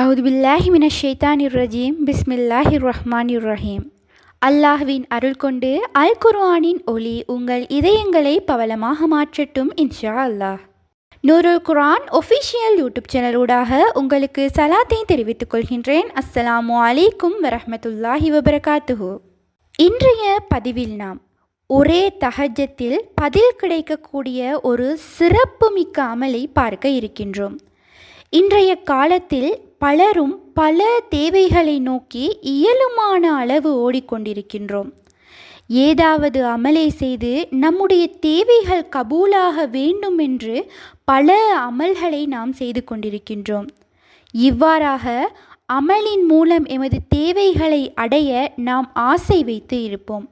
அவுதுபில்லாஹி மின ஷைத்தானிர் ரஜீம் பிஸ்மில்லாஹிர் ரஹ்மானிர் ரஹீம் அல்லாஹ்வின் அருள் கொண்டு அல் குர்ஆனின் ஒளி உங்கள் இதயங்களை பவலமாக மாற்றட்டும் இன்ஷா அல்லாஹ் நூருல் குர்ஆன் ஒஃபிஷியல் யூடியூப் சேனலூடாக உங்களுக்கு சலாத்தை தெரிவித்துக் கொள்கின்றேன். அஸ்ஸலாமு அலைக்கும் வரஹமத்துல்லாஹி வபரகாத்துஹு. இன்றைய பதிவில் நாம் ஒரே தஹஜத்தில் பதில் கிடைக்கக்கூடிய ஒரு சிறப்புமிக்க அமலை பார்க்க இருக்கின்றோம். இன்றைய காலத்தில் பலரும் பல தேவைகளை நோக்கி இயலுமான அளவு ஓடிக்கொண்டிருக்கின்றோம். ஏதாவது அமலை செய்து நம்முடைய தேவைகள் கபூலாக வேண்டும் என்று பல அமல்களை நாம் செய்து கொண்டிருக்கின்றோம். இவ்வாறாக அமலின் மூலம் எமது தேவைகளை அடைய நாம் ஆசை வைத்து இருப்போம்.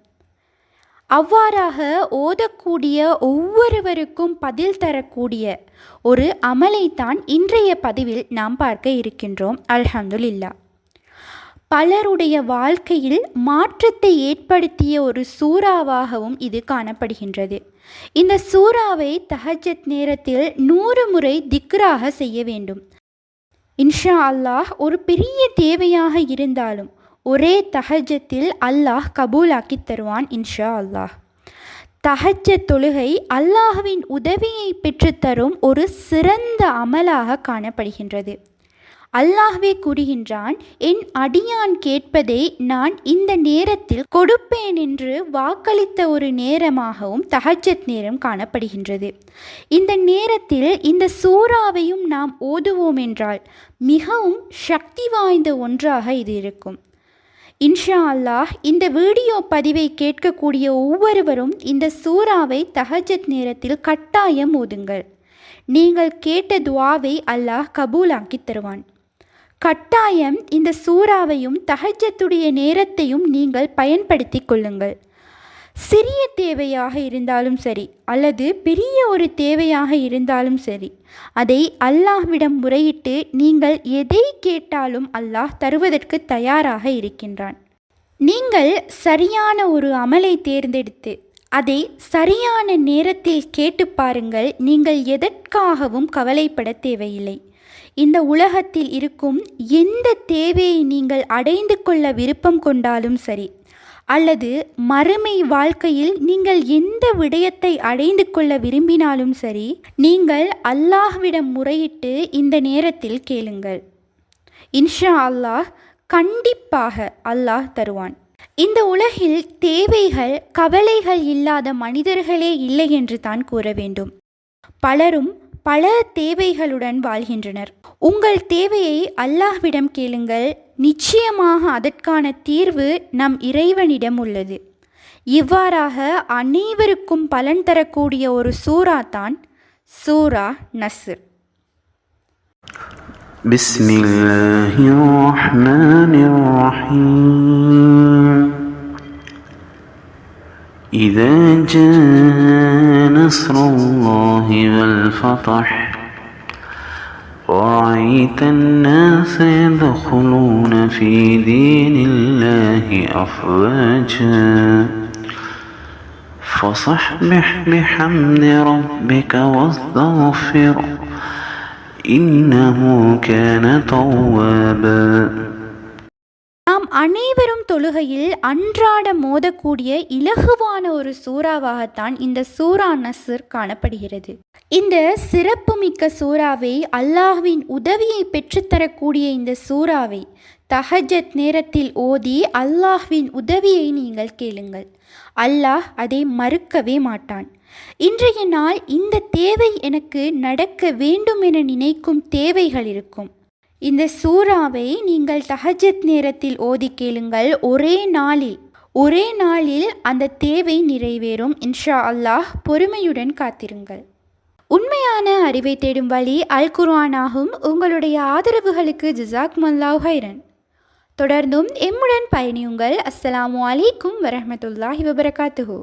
அவ்வாறாக ஓதக்கூடிய ஒவ்வொருவருக்கும் பதில் தரக்கூடிய ஒரு அமலைத்தான் இன்றைய பதிவில் நாம் பார்க்க இருக்கின்றோம் அல்ஹம்துலில்லா. பலருடைய வாழ்க்கையில் மாற்றத்தை ஏற்படுத்திய ஒரு சூறாவாகவும் இது காணப்படுகின்றது. இந்த சூறாவை தஹஜத் நேரத்தில் நூறு முறை திக்ராக செய்ய வேண்டும். இன்ஷா அல்லாஹ் ஒரு பெரிய தேவையாக இருந்தாலும் ஒரே தஹஜத்தில் அல்லாஹ் கபூலாக்கி தருவான் இன்ஷா அல்லாஹ் தஹஜ தொழுகை அல்லாஹ்வின் உதவியை பெற்றுத்தரும் ஒரு சிறந்த அமலாக காணப்படுகின்றது. அல்லாஹ்வே கூறுகின்றான் என் அடியான் கேட்பதை நான் இந்த நேரத்தில் கொடுப்பேன் என்று வாக்களித்த ஒரு நேரமாகவும் தஹஜத் நேரம் காணப்படுகின்றது. இந்த நேரத்தில் இந்த சூறாவையும் நாம் ஓதுவோம் என்றால் மிகவும் சக்தி வாய்ந்த ஒன்றாக இது இருக்கும். இன்ஷா அல்லாஹ் இந்த வீடியோ பதிவை கேட்கக்கூடிய ஒவ்வொருவரும் இந்த சூறாவை தஹஜத் நேரத்தில் கட்டாயம் ஓதுங்கள். நீங்கள் கேட்ட துவாவை அல்லாஹ் கபூலாக்கி தருவான். கட்டாயம் இந்த சூறாவையும் தஹஜத்துடைய நேரத்தையும் நீங்கள் பயன்படுத்தி கொள்ளுங்கள். சிறிய தேவையாக இருந்தாலும் சரி அல்லது பெரிய ஒரு தேவையாக இருந்தாலும் சரி அதை அல்லாஹ்விடம் முறையிட்டு நீங்கள் எதை கேட்டாலும் அல்லாஹ் தருவதற்கு தயாராக இருக்கின்றான். நீங்கள் சரியான ஒரு அமலை தேர்ந்தெடுத்து அதை சரியான நேரத்தில் கேட்டு பாருங்கள் நீங்கள் எதற்காகவும் கவலைப்பட தேவையில்லை. இந்த உலகத்தில் இருக்கும் எந்த தேவையை நீங்கள் அடைந்து கொள்ள விருப்பம் கொண்டாலும் சரி அல்லது மறுமை வாழ்க்கையில் நீங்கள் எந்த விடயத்தை அடைந்து கொள்ள விரும்பினாலும் சரி நீங்கள் அல்லாஹ்விடம் முறையிட்டு இந்த நேரத்தில் கேளுங்கள். இன்ஷா அல்லாஹ் கண்டிப்பாக அல்லாஹ் தருவான். இந்த உலகில் தேவைகள் கவலைகள் இல்லாத மனிதர்களே இல்லை என்று தான் கூற வேண்டும். பலரும் பல தேவைகளுடன் வாழ்கின்றனர். உங்கள் தேவையை அல்லாஹ்விடம் கேளுங்கள். நிச்சயமாக அதற்கான தீர்வு நம் இறைவனிடம் உள்ளது இவ்வாறாக அனைவருக்கும் பலன் தரக்கூடிய ஒரு சூறா தான் சூரா நஸ்ர் بسم الله الرحمن الرحيم إذا جاء نصر الله والفتح ورأيت الناس يدخلون في دين الله أفواجا. فصحبح بحمد ربك واستغفره إنه كان توابا. அனைவரும் தொழுகையில் அன்றாட மோதக்கூடிய இலகுவான ஒரு சூறாவாகத்தான் இந்த சூரா நஸ்ர் காணப்படுகிறது. இந்த சிறப்புமிக்க சூறாவை அல்லாஹ்வின் உதவியை பெற்றுத்தரக்கூடிய இந்த சூறாவை தஹஜத் நேரத்தில் ஓதி அல்லாஹ்வின் உதவியை நீங்கள் கேளுங்கள். அல்லாஹ் அதை மறுக்கவே மாட்டான். இன்றைய நாள் இந்த தேவை எனக்கு நடக்க வேண்டும் என நினைக்கும் தேவைகள் இருக்கும். இந்த சூறாவை நீங்கள் தஹஜத் நேரத்தில் ஓதி கேளுங்கள். ஒரே நாளில் ஒரே நாளில் அந்த தேவை நிறைவேறும். இன்ஷா அல்லாஹ் பொறுமையுடன் காத்திருங்கள். உண்மையான அறிவை தேடும் வழி அல் குர்ஆனாகும். உங்களுடைய ஆதரவுகளுக்கு ஜிசாக் மல்லாஹ் ஹைரன் தொடர்ந்தும் எம்முடன் பயணியுங்கள். அஸ்ஸலாமு அலைக்கும் வரமத்துல்லாஹி வபரகாத்துஹூ.